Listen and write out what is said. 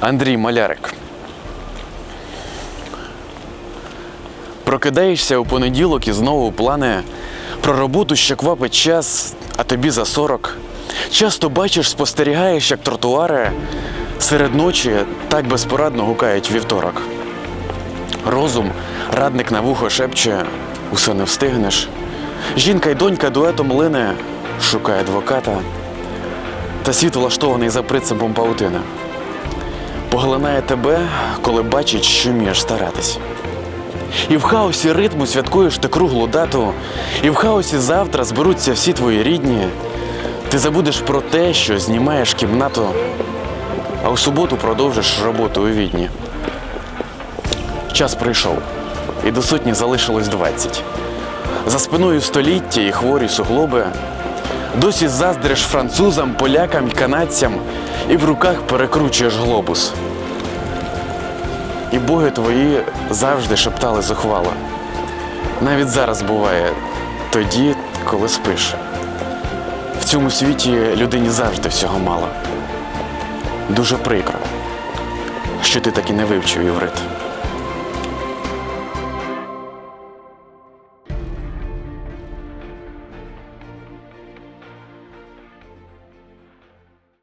Андрій Малярик. Прокидаєшся у понеділок і знову плани про роботу, що квапить час, а тобі за 40. Часто бачиш, спостерігаєш, як тротуари серед ночі так безпорадно гукають вівторок. Розум, радник на вухо шепче, усе не встигнеш. Жінка й донька дуетом лине, шукає адвоката. Та світ влаштований за принципом паутини. Поглинає тебе, коли бачить, що вмієш старатись. І в хаосі ритму святкуєш ти круглу дату, і в хаосі завтра зберуться всі твої рідні. Ти забудеш про те, що знімаєш кімнату, а у суботу продовжиш роботу у відні. Час прийшов, і до сотні залишилось 20. За спиною століття і хворі суглоби. Досі заздриш французам, полякам, канадцям і в руках перекручуєш глобус. І боги твої завжди шептали зухвало. Навіть зараз буває тоді, коли спиш. В цьому світі людині завжди всього мало. Дуже прикро, що ти так і не вивчив іврит.